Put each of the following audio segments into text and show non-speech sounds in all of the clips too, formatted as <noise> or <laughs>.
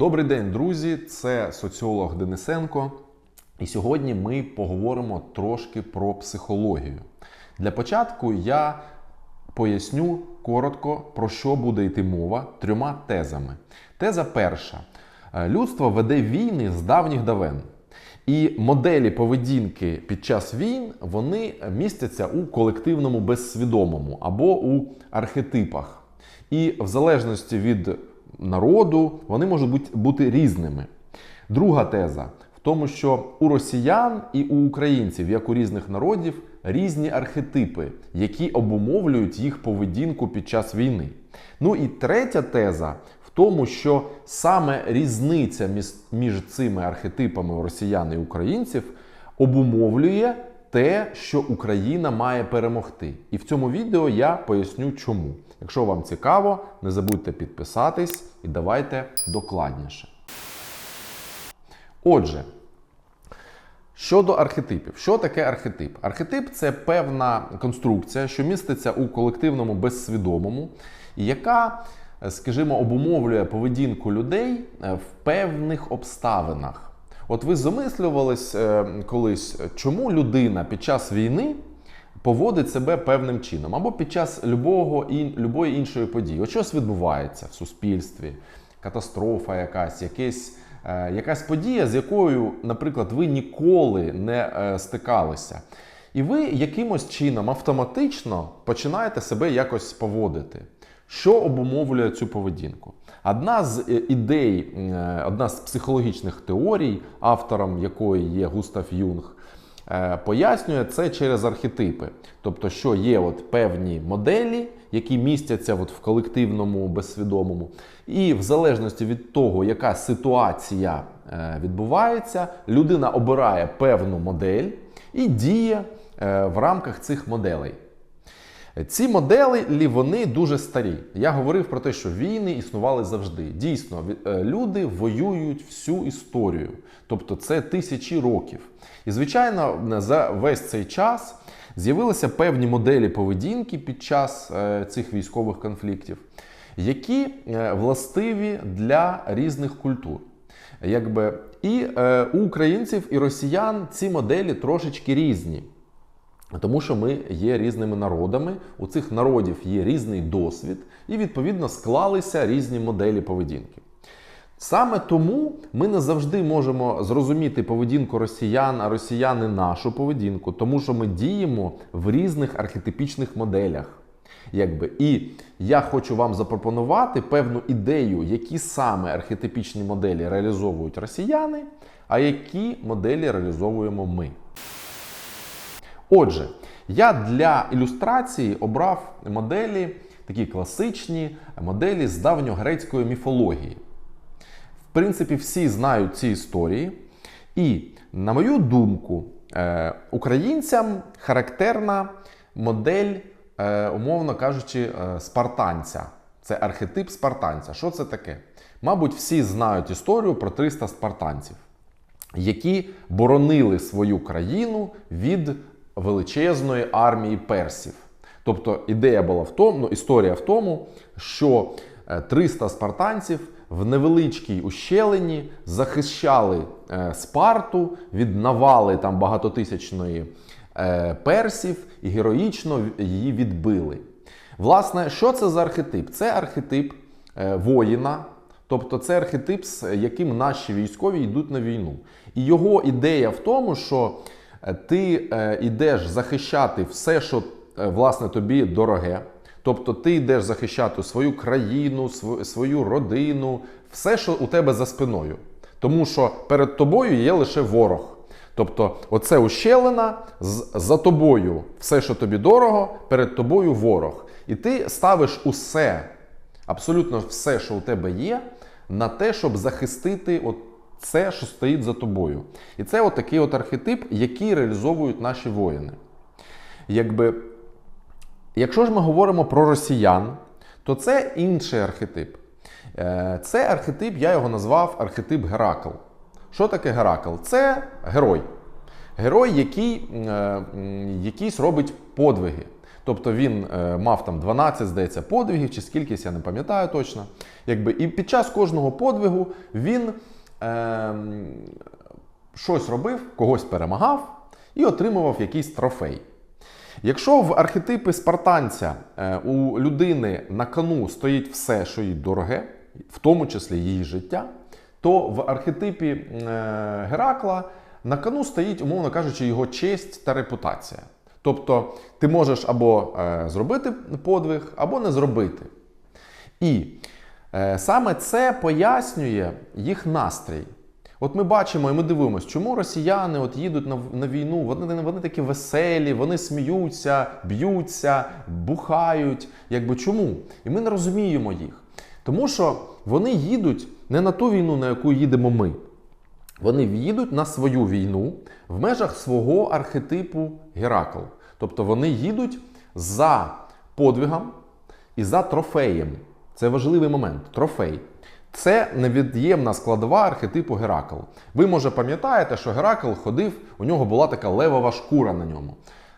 Добрий день, друзі! Це соціолог Денисенко. І сьогодні ми поговоримо трошки про психологію. Для початку я поясню коротко, про що буде йти мова трьома тезами. Теза перша: Е, людство веде війни з давніх давен. І моделі поведінки під час війн вони містяться у колективному безсвідомому або у архетипах. І в залежності від народу вони можуть бути, бути різними. Друга теза в тому, що у росіян і у українців, як у різних народів, різні архетипи, які обумовлюють їх поведінку під час війни. Ну і третя теза в тому, що саме різниця між цими архетипами росіян і українців обумовлює те, що Україна має перемогти. І в цьому відео я поясню чому. Якщо вам цікаво, не забудьте підписатись і давайте докладніше. Отже, Щодо архетипів, що таке архетип? Архетип це певна конструкція, що міститься у колективному безсвідомому, яка, скажімо, обумовлює поведінку людей е, в певних обставинах. От ви замислювались е, колись, чому людина під час війни поводить себе певним чином, або під час любого, ін- любої іншої події. От щось відбувається в суспільстві, катастрофа якась, якесь. Е, якась подія, з якою, наприклад, ви ніколи не е, стикалися. І ви якимось чином автоматично починаєте себе якось поводити. Що обумовлює цю поведінку? Одна з е, ідей, одна з психологічних теорій, автором якої є Густав Юнг, пояснює це через архетипи. Тобто, що є от певні моделі, які містяться от в колективному безсвідомому, і в залежності від того, яка ситуація е, відбувається, людина обирає певну модель і діє е, в рамках цих моделей. Ці моделі вони дуже старі. Я говорив про те, що війни існували завжди. Дійсно, е, люди воюють всю історію, тобто це тисячі років. І звичайно, за весь цей час з'явилися певні моделі поведінки під час е, цих військових конфліктів, які е, властиві для різних культур. Якби і у українців і росіян ці моделі трошечки різні. Тому що ми є різними народами, у цих народів є різний досвід, і відповідно склалися різні моделі поведінки. Саме тому ми не завжди можемо зрозуміти поведінку росіян, а росіяни нашу поведінку, тому що ми діємо в різних архетипічних моделях. Якби. І я хочу вам запропонувати певну ідею, які саме архетипічні моделі реалізовують росіяни, а які моделі реалізовуємо ми. Отже, я для ілюстрації обрав моделі, такі класичні моделі з давньогрецької міфології. В принципі, всі знають ці історії. І, на мою думку, е, українцям характерна модель, е, умовно кажучи, е, спартанця. Це архетип спартанця. Що це таке? Мабуть, всі знають історію про 300 спартанців які боронили свою країну від величезної армії персів. Тобто ідея була в тому, ну, історія в тому, що е, 300 спартанців в невеличкій ущелині захищали е, Спарту від навали там багатотисячної е, персів і героїчно її відбили. Власне, що це за архетип? Це архетип е, воїна, тобто це архетип, з яким наші військові йдуть на війну. І його ідея в тому, що е, ти е, йдеш захищати все, що е, власне тобі дороге. Тобто ти йдеш захищати свою країну, св- свою родину, все, що у тебе за спиною. Тому що перед тобою є лише ворог. Тобто, оце ущелина, за тобою все, що тобі дорого, перед тобою ворог. І ти ставиш усе, абсолютно все, що у тебе є, на те, щоб захистити от це, що стоїть за тобою. І це от такий от архетип, який реалізовують наші воїни. Якби, якщо ж ми говоримо про росіян, то це інший архетип. Е, Це архетип, я його назвав архетип Геракл. Що таке Геракл? Це герой. Герой, який е, якийсь робить подвиги. Тобто він е, мав там 12, здається, подвигів чи скількись, я не пам'ятаю точно. Якби, і під час кожного подвигу він е, щось робив, когось перемагав і отримував якийсь трофей. Якщо в архетипи спартанця е, у людини на кону стоїть все, що їй дороге, в тому числі її життя, то в архетипі е, Геракла на кону стоїть, умовно кажучи, його честь та репутація. Тобто ти можеш або е, зробити подвиг, або не зробити. І саме це пояснює їх настрій. От ми бачимо і ми дивимося, чому росіяни от їдуть на, на війну, вони, вони такі веселі, вони сміються, б'ються, бухають. Якби чому? І ми не розуміємо їх. Тому що вони їдуть не на ту війну, на яку їдемо ми. Вони їдуть на свою війну в межах свого архетипу Геракл. Тобто вони їдуть за подвигом і за трофеєм. Це важливий момент. Трофей. Це невід'ємна складова архетипу Геракл. Ви, може, пам'ятаєте, що Геракл ходив, у нього була така левова шкура на ньому.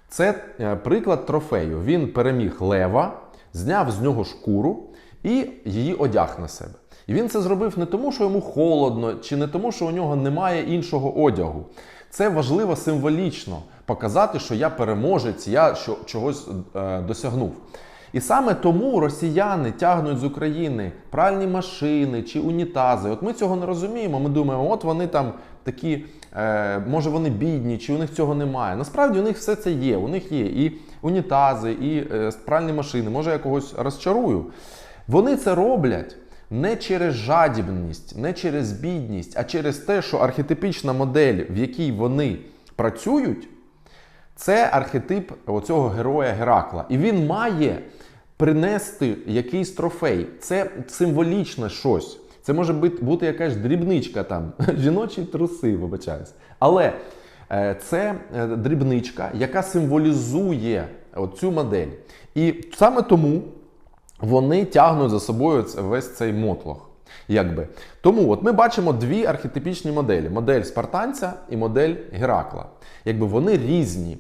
Це е, приклад трофею. Він переміг лева, зняв з нього шкуру і її одяг на себе. І він це зробив не тому, що йому холодно, чи не тому, що у нього немає іншого одягу. Це важливо символічно показати, що я переможець, я чогось е, досягнув. І саме тому росіяни тягнуть з України пральні машини чи унітази. От ми цього не розуміємо. Ми думаємо, от вони там такі, е, може вони бідні, чи у них цього немає. Насправді у них все це є. У них є і унітази, і е, пральні машини. Може, я когось розчарую. Вони це роблять не через жадібність, не через бідність, а через те, що архетипічна модель, в якій вони працюють, це архетип оцього героя Геракла. І він має принести якийсь трофей. Це символічне щось. Це може бути, якась дрібничка там, <laughs> жіночі труси, вибачаюсь. Але е, це е, дрібничка, яка символізує цю модель. І саме тому вони тягнуть за собою весь цей мотлох. Якби. Тому от ми бачимо дві архетипічні моделі: модель спартанця і модель Геракла. Якби вони різні.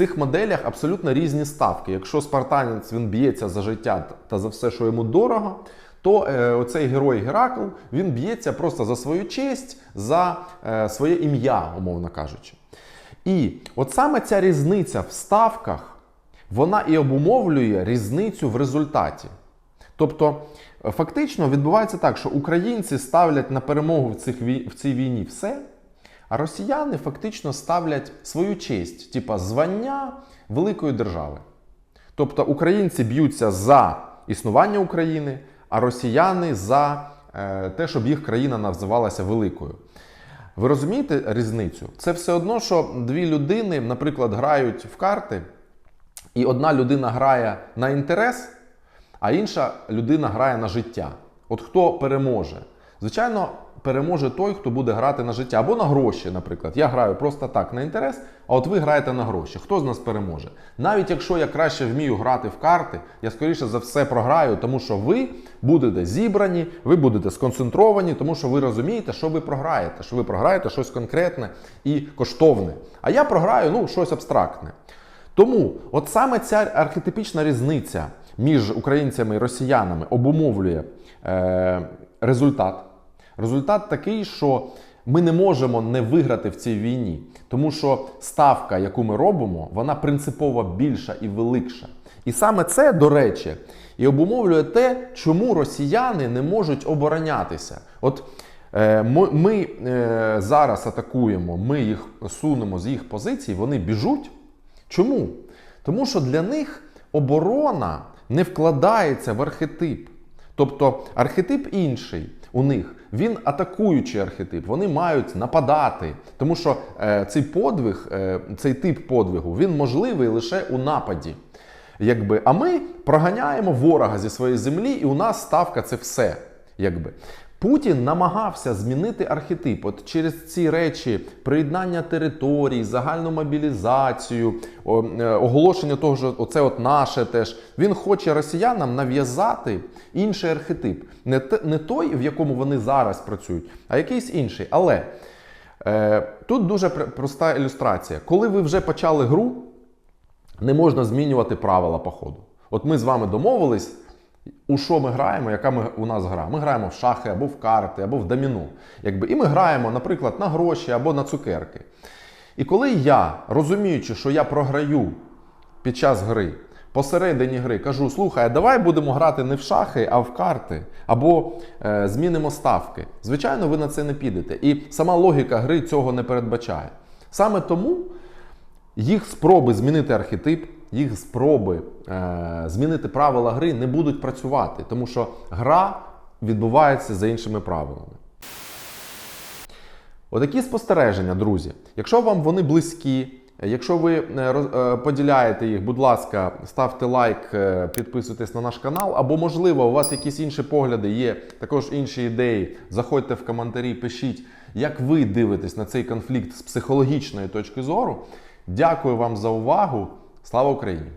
Цих моделях абсолютно різні ставки. Якщо спартанець він б'ється за життя та за все, що йому дорого, то е, оцей герой Геракл він б'ється просто за свою честь, за е, своє ім'я, умовно кажучи. І от саме ця різниця в ставках, вона і обумовлює різницю в результаті. Тобто, фактично відбувається так, що українці ставлять на перемогу в, цих, в цій війні все, а росіяни фактично ставлять свою честь, типа звання великої держави. Тобто українці б'ються за існування України, а росіяни за е, те, щоб їх країна називалася великою. Ви розумієте різницю? Це все одно, що дві людини, наприклад, грають в карти, і одна людина грає на інтерес, а інша людина грає на життя. От хто переможе? Звичайно, переможе той, хто буде грати на життя або на гроші, наприклад. Я граю просто так на інтерес, а от ви граєте на гроші. Хто з нас переможе? Навіть якщо я краще вмію грати в карти, я скоріше за все програю, тому що ви будете зібрані, ви будете сконцентровані, тому що ви розумієте, що ви програєте, що ви програєте щось конкретне і коштовне. А я програю ну, щось абстрактне. Тому от саме ця архетипічна різниця між українцями і росіянами обумовлює е, результат. Результат такий, що ми не можемо не виграти в цій війні, тому що ставка, яку ми робимо, вона принципово більша і великша. І саме це, до речі, і обумовлює те, чому росіяни не можуть оборонятися. От е, ми, е, зараз атакуємо, ми їх сунемо з їх позицій, вони біжуть. Чому? Тому що для них оборона не вкладається в архетип. Тобто архетип інший у них, він атакуючий архетип, вони мають нападати. Тому що е, цей подвиг, е, цей тип подвигу, він можливий лише у нападі. Якби. А ми проганяємо ворога зі своєї землі, і у нас ставка це все. Якби. Путін намагався змінити архетип от через ці речі приєднання територій, загальну мобілізацію, е, оголошення того, що оце от наше теж. Він хоче росіянам нав'язати інший архетип. Не, не той, в якому вони зараз працюють, а якийсь інший. Але е, тут дуже пр- проста ілюстрація. Коли ви вже почали гру, не можна змінювати правила по ходу. От ми з вами домовились, у що ми граємо, яка ми, у нас гра. Ми граємо в шахи або в карти, або в доміно. Якби, і ми граємо, наприклад, на гроші або на цукерки. І коли я, розуміючи, що я програю під час гри, посередині гри кажу: слухай, давай будемо грати не в шахи, а в карти, або е, змінимо ставки. Звичайно, ви на це не підете. І сама логіка гри цього не передбачає. Саме тому їх спроби змінити архетип, їх спроби е, змінити правила гри не будуть працювати, тому що гра відбувається за іншими правилами. Отакі спостереження, друзі. Якщо вам вони близькі, якщо ви е, е, поділяєте їх, будь ласка, ставте лайк, е, підписуйтесь на наш канал. Або, можливо, у вас якісь інші погляди, є також інші ідеї. Заходьте в коментарі, пишіть, як ви дивитесь на цей конфлікт з психологічної точки зору. Дякую вам за увагу. Слава Україні!